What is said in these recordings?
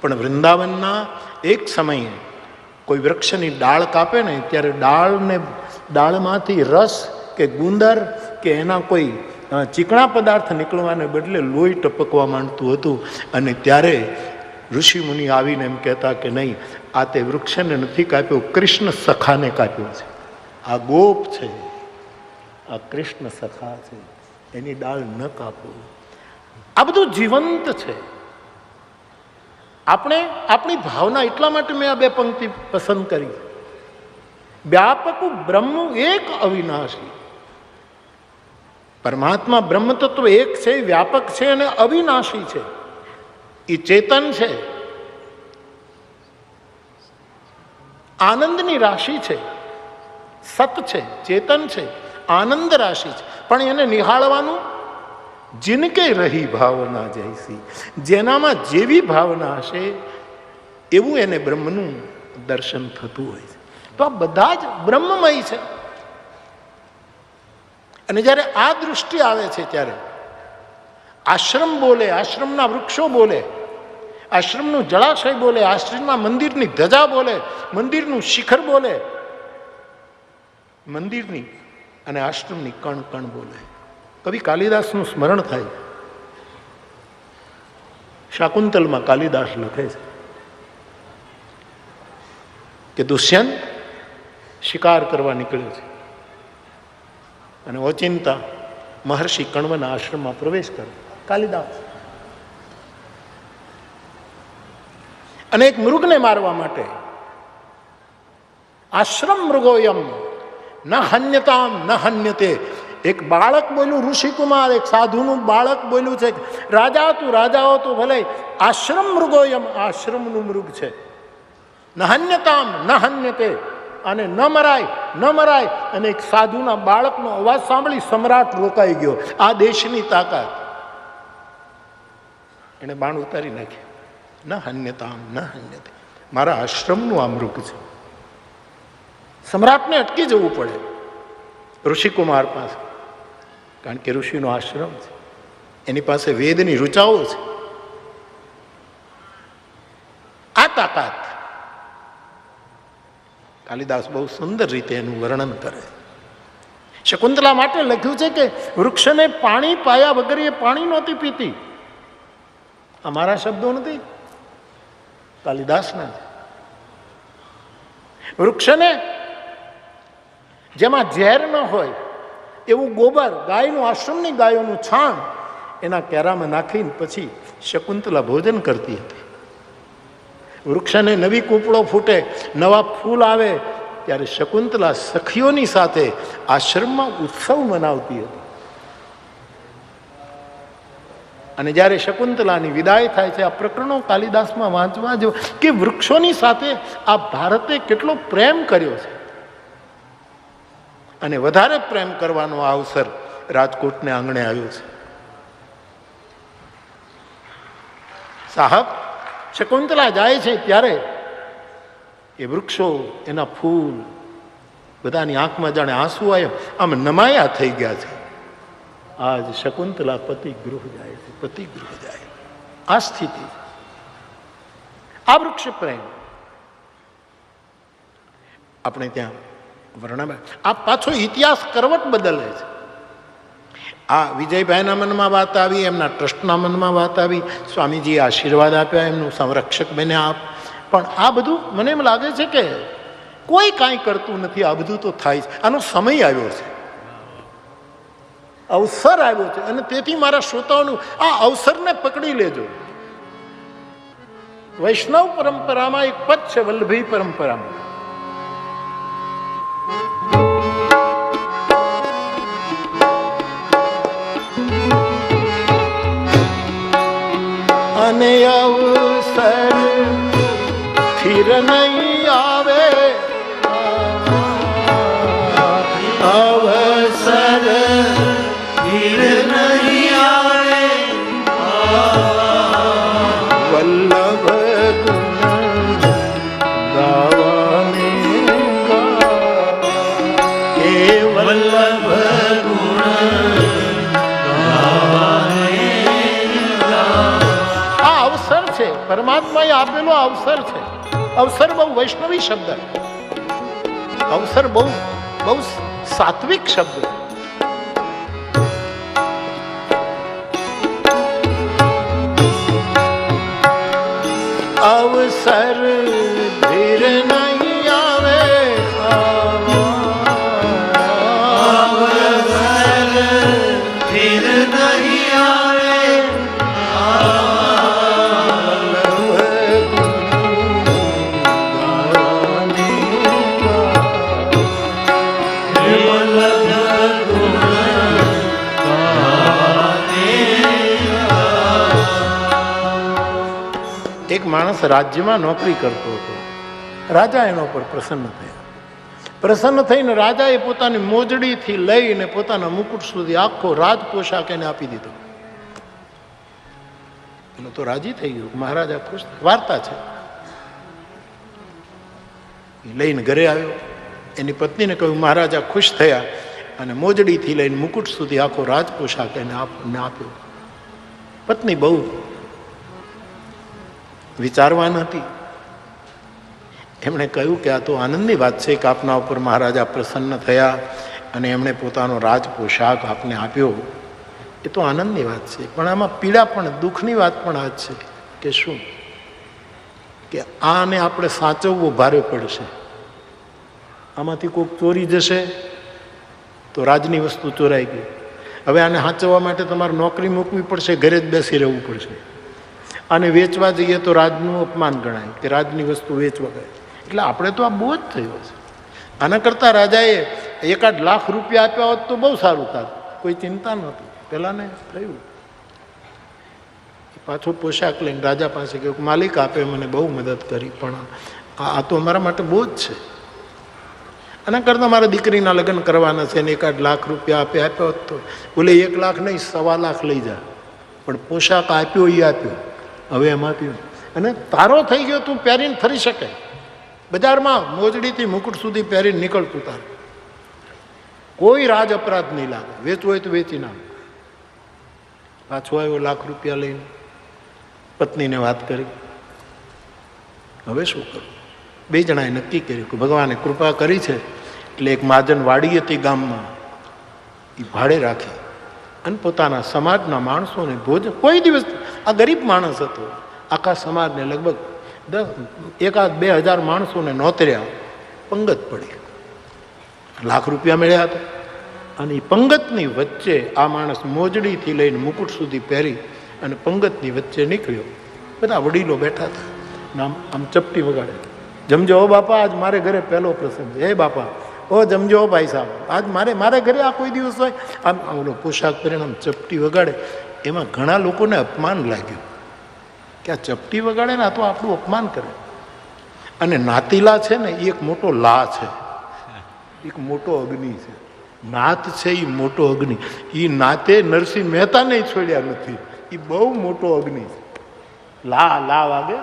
પણ વૃંદાવનના એક સમયે કોઈ વૃક્ષની ડાળ કાપે ને, ત્યારે ડાળને, ડાળમાંથી રસ કે ગુંદર કે એના કોઈ ચીકણા પદાર્થ નીકળવાને બદલે લોહી ટપકવા માંડતું હતું. અને ત્યારે ઋષિ મુનિ આવીને એમ કહેતા કે નહીં, આ તે વૃક્ષને નથી કાપ્યો, કૃષ્ણ સખાને કાપ્યો છે. આ ગોપ છે. આ કૃષ્ણ સખા છે. એની ડાળ ન કાપો. આ બધું જીવંત છે. આપણે આપણી ભાવના એટલા માટે મેં આ બે પંક્તિ પસંદ કરી. વ્યાપક બ્રહ્મ એક અવિનાશી. પરમાત્મા બ્રહ્મ તત્વ એક છે, વ્યાપક છે અને અવિનાશી છે. એ ચેતન છે. આનંદની રાશિ છે. સત છે, ચેતન છે, આનંદ રાશિ છે. પણ એને નિહાળવાનું જિનકે રહી ભાવના જૈસી જેનામાં જેવી ભાવના હશે એવું એને બ્રહ્મનું દર્શન થતું હોય છે તો આ બધા જ બ્રહ્મમય છે અને જ્યારે આ દૃષ્ટિ આવે છે ત્યારે આશ્રમ બોલે, આશ્રમના વૃક્ષો બોલે, આશ્રમનું જળાશય બોલે, આશ્રમના મંદિરની ધજા બોલે, મંદિરનું શિખર બોલે, મંદિરની અને આશ્રમની કણ કણ બોલે. કવિ કાલિદાસનું સ્મરણ થાય? શાકુંતલમાં કાલિદાસ લખે છે કે દુષ્યંત શિકાર કરવા નીકળ્યો છે અને ઓચિંતા મહર્ષિ કણવના આશ્રમમાં પ્રવેશ કર્યો કાલિદાસ. અને એક મૃગને મારવા માટે આશ્રમ મૃગોયમ ન હન્યતામ ન હન્યતે એક બાળક બોલ્યું, ઋષિકુમાર, એક સાધુનું બાળક બોલ્યું છે રાજા તું રાજાઓ તો, ભલે આશ્રમ મૃગોયમ આશ્રમનું મૃગ છે. નહન્ય કામ નહન્ય તે, અને ન મરાય ન મરાય. અને એક સાધુના બાળકનો અવાજ સાંભળી સમ્રાટ રોકાઈ ગયો. આ દેશની તાકાત. એને બાણ ઉતારી નાખ્યું ન હન્યતામ ન હન્યતે મારા આશ્રમનું આ મૃગ છે. સમ્રાટને અટકી જવું પડે. ઋષિકુમાર પાસે કારણ કે ઋષિનો આશ્રમ છે. એની પાસે વેદની રૂચાઓ છે. આ તાકાત કાલિદાસ બહુ સુંદર રીતે એનું વર્ણન કરે. શકુંતલા માટે લખ્યું છે કે વૃક્ષને પાણી પાયા વગર એ પાણી નહોતી પીતી. આ મારા શબ્દો નથી. કાલિદાસના. વૃક્ષને જેમાં ઝેર ન હોય એવું ગોબર ગાયનું, આશ્રમની ગાયોનું છાણ એના કેરામાં નાખીને પછી શકુંતલા ભોજન કરતી હતી. વૃક્ષને નવી કૂપળો ફૂટે, નવા ફૂલ આવે ત્યારે શકુંતલા સખીઓની સાથે આશ્રમમાં ઉત્સવ મનાવતી હતી. અને જ્યારે શકુંતલાની વિદાય થાય છે, આ પ્રકરણો કાલિદાસમાં વાંચવા જો કે વૃક્ષોની સાથે આ ભારતે કેટલો પ્રેમ કર્યો છે. અને વધારે પ્રેમ કરવાનો અવસર રાજકોટને આંગણે આવ્યો છે. સાહબ, શકુંતલા જાય છે ત્યારે એ વૃક્ષો, એના ફૂલ, બધાની આંખમાં જાણે આંસુ આવ્યો. આમ નમાયા થઈ ગયા છે. આજ શકુંતલા પતિ ગૃહ જાય છે પતિ ગૃહ જાય. આ સ્થિતિ. આ વૃક્ષ પ્રેમ. આપણે ત્યાં વર્ણન આ પાછો ઇતિહાસ કરવટ બદલે છે. આ વિજયભાઈના મનમાં વાત આવી, એમના ટ્રસ્ટના મનમાં વાત આવી, સ્વામીજીએ આશીર્વાદ આપ્યા, એમનું સંરક્ષક બને આપ. પણ આ બધું મને એમ લાગે છે કે કોઈ કાંઈ કરતું નથી, આ બધું તો થાય છે. આનો સમય આવ્યો છે. અવસર આવ્યો છે. અને તેથી મારા શ્રોતાઓનું આ અવસરને પકડી લેજો. વૈષ્ણવ પરંપરામાં એક પદ છે, વલ્લભી પરંપરામાં. અને અવસર સ્થિર પરમાત્માએ આપેલો અવસર છે અવસર બહુ વૈષ્ણવી શબ્દ અવસર બહુ બહુ સાત્વિક શબ્દ છે. અવસર ધીર માણસ રાજ્યમાં નોકરી કરતો હતો. રાજા એના ઉપર પ્રસન્ન થયા. પ્રસન્ન થઈને રાજાએ પોતાની મોજડીથી લઈને પોતાના મુકુટ સુધી આખો રાજ પોશાક એને આપી દીધો. એનો તો રાજી થઈ ગયો. મહારાજા ખુશ વાર્તા છે. લઈને ઘરે આવ્યો. એની પત્નીને કહ્યું, મહારાજા ખુશ થયા અને મોજડીથી લઈને મુકુટ સુધી આખો રાજ પોશાક એને આપ- આપ્યો. પત્ની બહુ વિચારવાન નથી એમણે કહ્યું કે આ તો આનંદની વાત છે કે આપના ઉપર મહારાજા પ્રસન્ન થયા અને એમણે પોતાનો રાજ પોશાક આપને આપ્યો. એ તો આનંદની વાત છે. પણ આમાં પીડા પણ, દુઃખની વાત પણ આ છે કે શું? કે આને આપણે સાચવવું ભારે પડશે. આમાંથી કોઈક ચોરી જશે તો રાજની વસ્તુ ચોરાઈ ગઈ. હવે આને સાચવવા માટે તમારે નોકરી મૂકવી પડશે, ઘરે જ બેસી રહેવું પડશે. અને વેચવા જઈએ તો રાજનું અપમાન ગણાય કે રાજની વસ્તુ વેચવા ગઈ. એટલે આપણે તો આ બહુ જ થયો છે આના કરતાં રાજાએ એકાદ લાખ રૂપિયા આપ્યા હોત તો બહુ સારું થાત. કોઈ ચિંતા નહોતી. પહેલાંને થયું. પાછો પોશાક લઈને રાજા પાસે ગયો માલિક આપે મને બહુ મદદ કરી, પણ આ તો અમારા માટે બહુ જ છે. આના કરતાં મારા દીકરીના લગ્ન કરવાના છે ને એકાદ લાખ રૂપિયા આપે, આપ્યો હોત તો. બોલે, એક લાખ નહીં, સવા લાખ લઈ જા. પણ પોશાક આપ્યો એ આપ્યો. હવે એમાંથી અને તારો થઈ ગયો તું પહેરીને ફરી શકે. બજારમાં મોજડીથી મુકુટ સુધી પહેરીને નીકળતું તારે. કોઈ રાજ અપરાધ નહીં લાગે. વેચવું હોય તો વેચી નાખ. પાછો આવ્યો લાખ રૂપિયા લઈને. પત્નીને વાત કરી. હવે શું કરું? બે જણાએ નક્કી કર્યું કે ભગવાને કૃપા કરી છે, એટલે એક મહાજન વાડી હતી ગામમાં. એ ભાડે રાખી. અને પોતાના સમાજના માણસોને ભોજન કોઈ દિવસ આ ગરીબ માણસ હતો. આખા સમાજને લગભગ દસ, એકાદ બે હજાર માણસોને નોતર્યા. પંગત પડી. લાખ રૂપિયા મળ્યા હતા. અને એ પંગતની વચ્ચે આ માણસ મોજડીથી લઈને મુકુટ સુધી પહેરી અને પંગતની વચ્ચે નીકળ્યો. બધા વડીલો બેઠા હતા. આમ આમ ચપટી વગાડે. જમજો ઓ બાપા, આજ મારે ઘરે પહેલો પ્રસંગ હે બાપા. ઓ જમજો ભાઈ સાહેબ. આજ મારે મારે ઘરે આ કોઈ દિવસ હોય? આમ ઓલો પોશાક પહેરીને આમ ચપટી વગાડે. એમાં ઘણા લોકોને અપમાન લાગ્યું કે આ ચપટી વગાડે ને આ તો આપણું અપમાન કરે. અને નાતીલા છે ને એ એક મોટો લા છે. એક મોટો અગ્નિ છે. નાત છે એ મોટો અગ્નિ. એ નાતે નરસિંહ મહેતાને છોડ્યા નથી. એ બહુ મોટો અગ્નિ છે. લા લા વાગે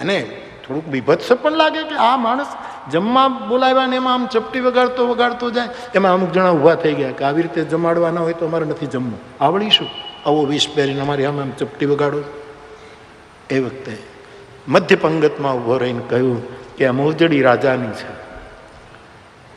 અને થોડુંક બીભત્સ પણ લાગે કે આ માણસ જમવા બોલાવ્યા ને એમાં આમ ચપટી વગાડતો વગાડતો જાય. એમાં અમુક જણા ઊભા થઈ ગયા કે આવી રીતે જમાડવાના હોય તો અમારે નથી જમવું. આવડીશું. આવો વિષ પહેરીને અમારી આમ આમ ચપટી વગાડો. એ વખતે મધ્ય પંગતમાં ઊભો રહીને કહ્યું કે આ મોજડી રાજાની છે.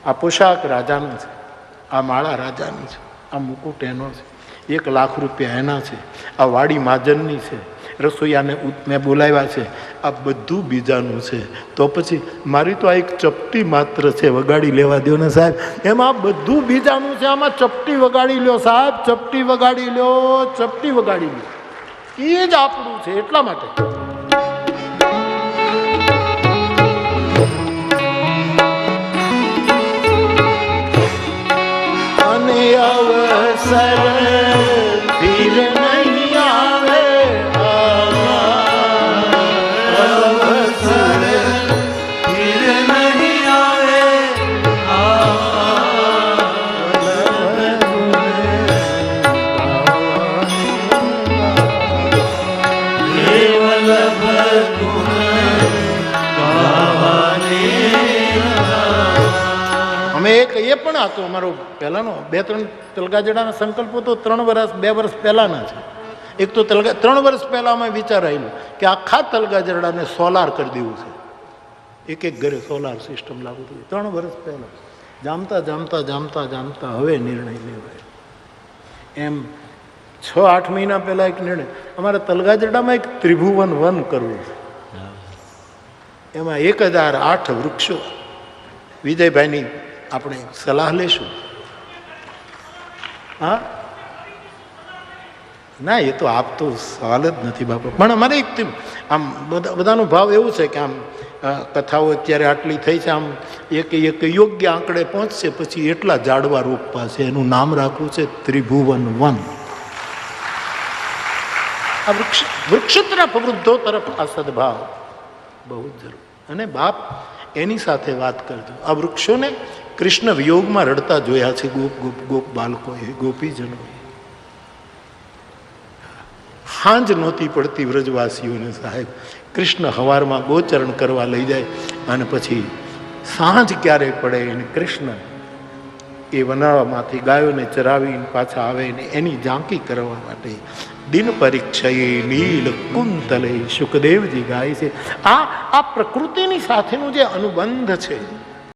આ પોશાક રાજાનો છે. આ માળા રાજાની છે. આ મુકુટ એનો છે. એક લાખ રૂપિયા એના છે. આ વાડી મહાજનની છે. રસોઈયાને મેં બોલાવ્યા છે. આ બધું બીજાનું છે. તો પછી મારી તો આ એક ચપટી માત્ર છે, વગાડી લેવા દો ને સાહેબ. એમાં બધું બીજાનું છે. આમાં ચપટી વગાડી લ્યો સાહેબ. ચપટી વગાડી લ્યો, ચપટી વગાડી લ્યો. એ જ આપણું છે એટલા માટે. અને અવસર હતો અમારો પહેલાંનો બે ત્રણ તલગાજડાના સંકલ્પો તો ત્રણ વર્ષ બે વર્ષ પહેલાના છે. એક તો તલગા ત્રણ વર્ષ પહેલાં અમે વિચાર આવેલું કે આખા તલગાજરડાને સોલાર કરી દેવું છે. એક એક ઘરે સોલાર સિસ્ટમ લાગુ થઈ ત્રણ વર્ષ પહેલાં. જામતા જામતા જામતા જામતા હવે નિર્ણય લેવાય. એમ છ આઠ મહિના પહેલાં એક નિર્ણય. અમારે તલગાજરડામાં એક ત્રિભુવન વન કરવું છે. એમાં એક હજાર આઠ વૃક્ષો. વિજયભાઈની આપણે સલાહ લેશું. હા? ના, એ તો આપ તો સવાલ જ નથી બાપુ. પણ અમારે એક આમ બધા, બધાનો ભાવ એવું છે કે આમ કથાઓ અત્યારે આટલી થઈ છે, આમ એક એક યોગ્ય આંકડે પહોંચશે, પછી એટલા જાડવા રોપવા છે. એનું નામ રાખવું છે ત્રિભુવન વન. આ વૃક્ષ વૃક્ષ તરફ વૃદ્ધો તરફ આ સદભાવ બહુ જ જરૂર. અને બાપ એની સાથે વાત કરજો. આ વૃક્ષોને કૃષ્ણ વિયોગમાં રડતા જોયા છે, ગોપ ગોપ ગોપ બાળકોએ ગોપીજનોએ હાંજ નહોતી પડતી વ્રજવાસીઓને સાહેબ. કૃષ્ણ હવારમાં ગોચરણ કરવા લઈ જાય અને પછી સાંજ ક્યારે પડે અને કૃષ્ણ એ વનાળામાંથી ગાયોને ચરાવીને પાછા આવે ને એની ઝાંકી કરવા માટે દિન પરીક્ષયે નીલ કુંતલે સુખદેવજી ગાય છે. આ આ પ્રકૃતિની સાથેનો જે અનુબંધ છે